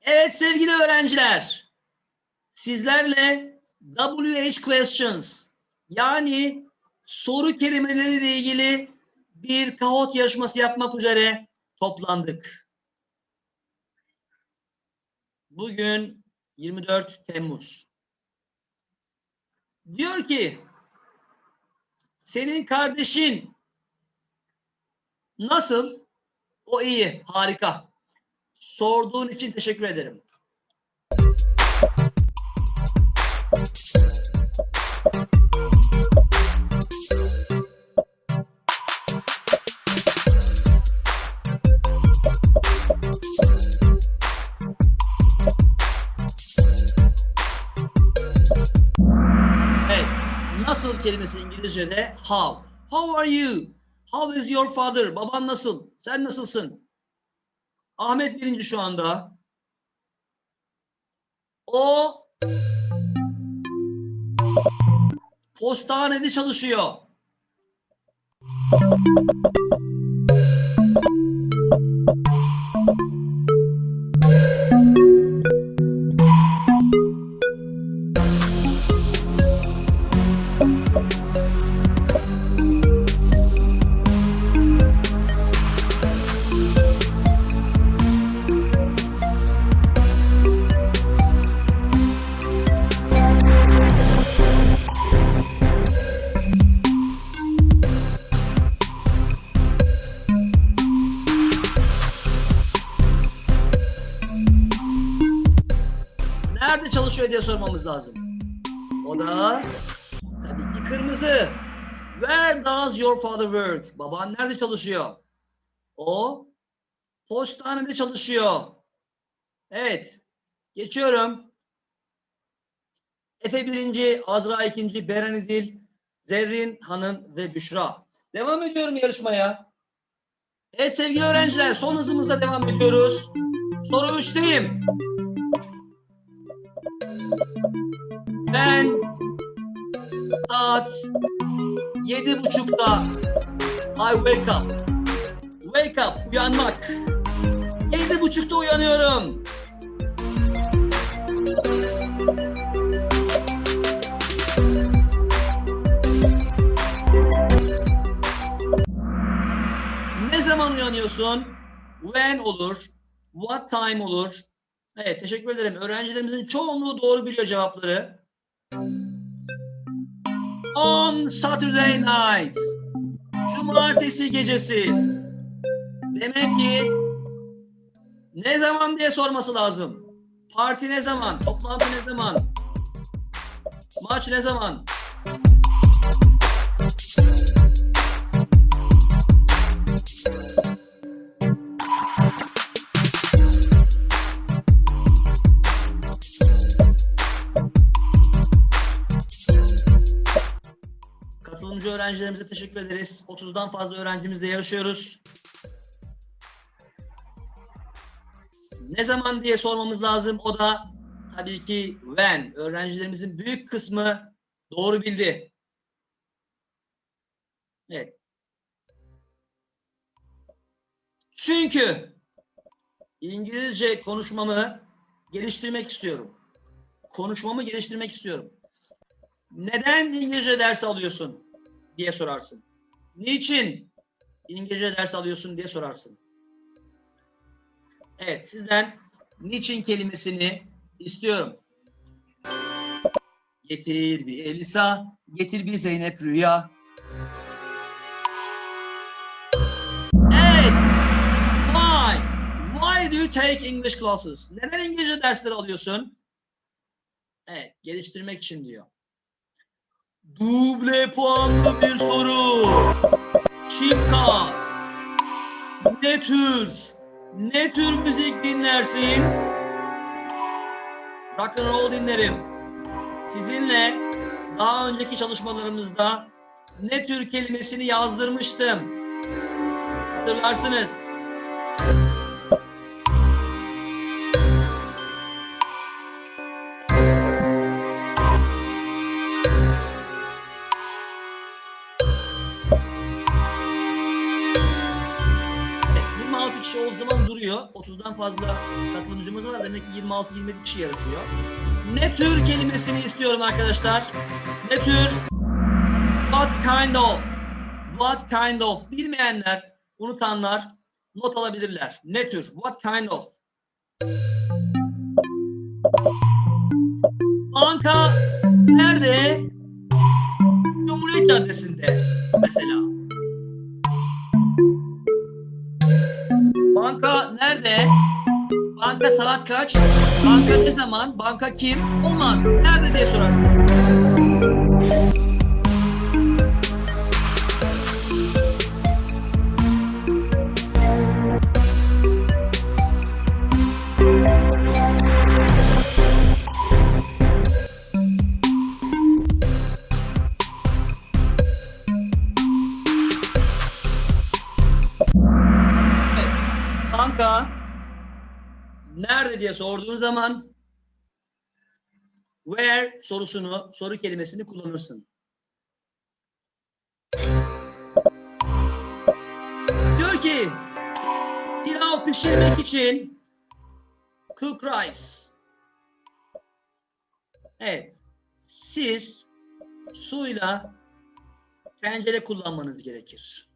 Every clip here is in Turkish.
Evet sevgili öğrenciler. Sizlerle WH questions yani soru kelimeleriyle ilgili bir kahot yarışması yapmak üzere toplandık. Bugün 24 Temmuz. Diyor ki senin kardeşin nasıl? O iyi, harika. Sorduğun için teşekkür ederim. Nasıl kelimesi İngilizce'de how. How are you? How is your father? Baban nasıl? Sen nasılsın? Ahmet birinci şu anda. O postanede çalışıyor. Çalışıyor diye sormamız lazım. O da tabii ki kırmızı. Where does your father work? Baban nerede çalışıyor? O postanede çalışıyor. Evet. Geçiyorum. Efe birinci, Azra ikinci, Beren İdil, Zerrin Hanım ve Büşra. Devam ediyorum yarışmaya. Evet sevgili öğrenciler son hızımızla devam ediyoruz. Soru 3'teyim. Ben saat yedi buçukta I wake up. Wake up, uyanmak. Yedi buçukta uyanıyorum. Ne zaman uyanıyorsun? When olur. What time olur. Evet teşekkür ederim. Öğrencilerimizin çoğunluğu doğru biliyor cevapları. On Saturday night. Cumartesi gecesi. Demek ki ne zaman diye sorması lazım. Parti ne zaman? Toplantı ne zaman? Maç ne zaman? Öğrencilerimize teşekkür ederiz. 30'dan fazla öğrencimizle yarışıyoruz. Ne zaman diye sormamız lazım. O da tabii ki when. Öğrencilerimizin büyük kısmı doğru bildi. Evet. Çünkü İngilizce konuşmamı geliştirmek istiyorum. Konuşmamı geliştirmek istiyorum. Neden İngilizce ders alıyorsun diye sorarsın. Niçin İngilizce ders alıyorsun diye sorarsın. Evet, sizden niçin kelimesini istiyorum. Getir bir Elisa, getir bir Zeynep Rüya. Evet. Why? Why do you take English classes? Neden İngilizce dersleri alıyorsun? Evet, geliştirmek için diyor. Duble puanlı bir soru. Çift kat. Ne tür? Ne tür müzik dinlersin? Rock and roll dinlerim. Sizinle daha önceki çalışmalarımızda ne tür kelimesini yazdırmıştım. Hatırlarsınız. 30'dan fazla katılımcımız var. Demek ki 26-27 kişi yarışıyor. Ne tür kelimesini istiyorum arkadaşlar. Ne tür? What kind of? What kind of? Bilmeyenler, unutanlar not alabilirler. Ne tür? What kind of? Banka nerede? Cumhuriyet Caddesi'nde mesela. Nerede? Banka saat kaç? Banka ne zaman? Banka kim? Olmaz. Nerede diye sorarsın. Diye sorduğun zaman where sorusunu, soru kelimesini kullanırsın. Diyor ki pilav pişirmek için cook rice. Evet. Siz suyla tencere kullanmanız gerekir.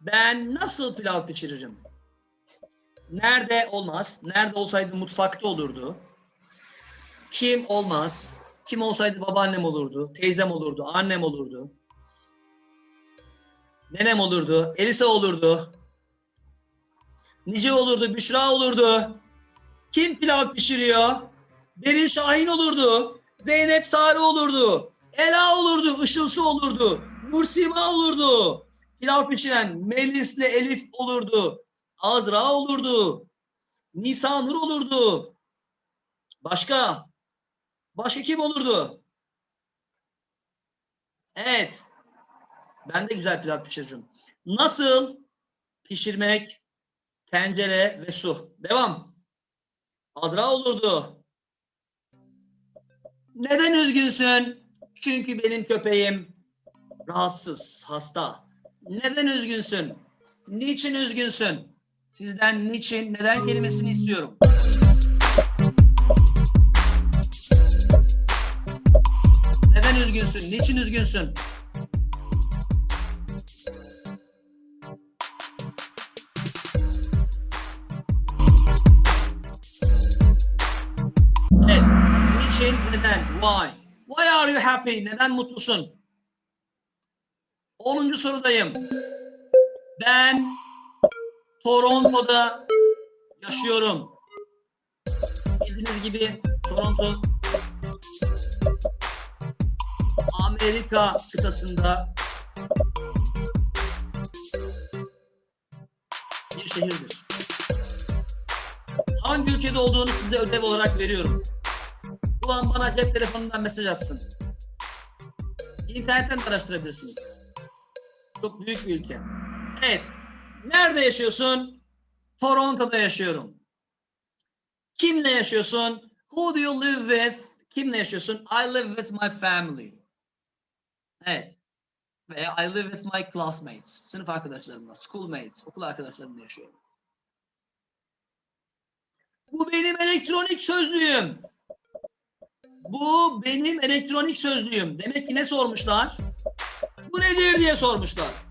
Ben nasıl pilav pişiririm? Nerede olmaz. Nerede olsaydı mutfakta olurdu. Kim olmaz. Kim olsaydı babaannem olurdu, teyzem olurdu, annem olurdu. Nenem olurdu, Elisa olurdu. Nice olurdu, Büşra olurdu. Kim pilav pişiriyor? Beril Şahin olurdu. Zeynep Sarı olurdu. Ela olurdu, Işılsı olurdu. Nursima olurdu. Pilav pişiren Melis'le Elif olurdu. Azra olurdu. Nisa Nur olurdu. Başka? Başka kim olurdu? Evet. Ben de güzel pilav pişiririm. Nasıl pişirmek? Tencere ve su. Devam. Azra olurdu. Neden üzgünsün? Çünkü benim köpeğim rahatsız, hasta. Neden üzgünsün? Niçin üzgünsün? Sizden niçin, neden kelimesini istiyorum. Neden üzgünsün? Niçin üzgünsün? Niçin, neden? Why? Why are you happy? Neden mutlusun? 10. sorudayım. Ben Toronto'da yaşıyorum. Bildiğiniz gibi Toronto Amerika kıtasında bir şehirdir. Hangi ülkede olduğunu size ödev olarak veriyorum. Bu an bana cep telefonundan mesaj atsın. İnternetten araştırabilirsiniz. Çok büyük bir ülke. Evet. Nerede yaşıyorsun? Toronto'da yaşıyorum. Kimle yaşıyorsun? Who do you live with? Kimle yaşıyorsun? I live with my family. Evet. Veya I live with my classmates. Sınıf arkadaşlarımla, schoolmates, okul arkadaşlarımla yaşıyorum. Bu benim elektronik sözlüğüm. Bu benim elektronik sözlüğüm. Demek ki ne sormuşlar? Bu nedir diye sormuşlar.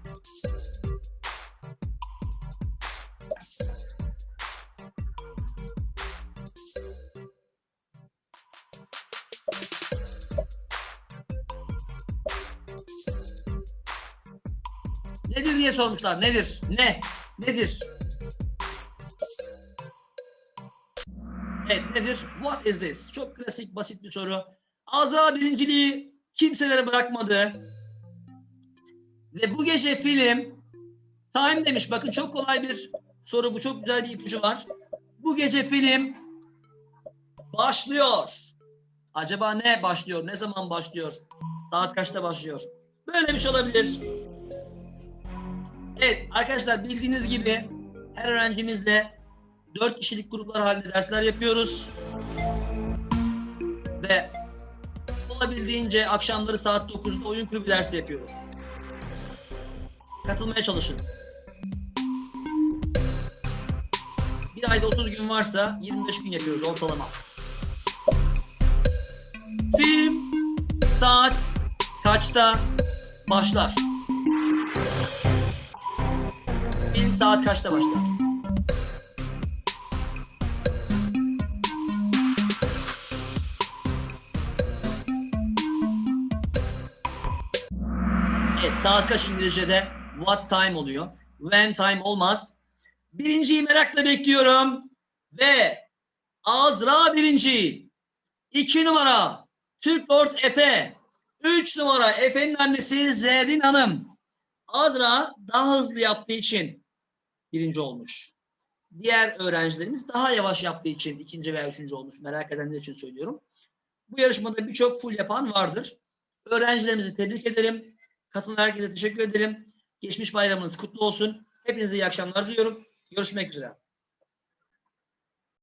Nedir diye sormuşlar. Nedir? Ne? Nedir? Evet nedir? What is this? Çok klasik basit bir soru. Azra birinciliği kimselere bırakmadı. Ve bu gece film time demiş. Bakın çok kolay bir soru. Bu çok güzel bir ipucu var. Bu gece film başlıyor. Acaba ne başlıyor? Ne zaman başlıyor? Saat kaçta başlıyor? Böyle bir şey olabilir. Evet arkadaşlar bildiğiniz gibi her öğrencimizle 4 kişilik gruplar halinde dersler yapıyoruz. Ve olabildiğince akşamları saat 9'da oyun kulübü dersi yapıyoruz. Katılmaya çalışın. Bir ayda 30 gün varsa 25 gün yapıyoruz ortalama. Film saat kaçta başlar? Saat kaçta başlar? Evet, saat kaç İngilizce'de? What time oluyor? When time olmaz. Birinciyi merakla bekliyorum. Ve Azra birinci. İki numara Türk Lord Efe. Üç numara Efe'nin annesi Zerrin Hanım. Azra daha hızlı yaptığı için birinci olmuş. Diğer öğrencilerimiz daha yavaş yaptığı için ikinci veya üçüncü olmuş. Merak edenler için söylüyorum. Bu yarışmada birçok full yapan vardır. Öğrencilerimizi tebrik ederim. Katılan herkese teşekkür ederim. Geçmiş bayramınız kutlu olsun. Hepinize iyi akşamlar diliyorum. Görüşmek üzere.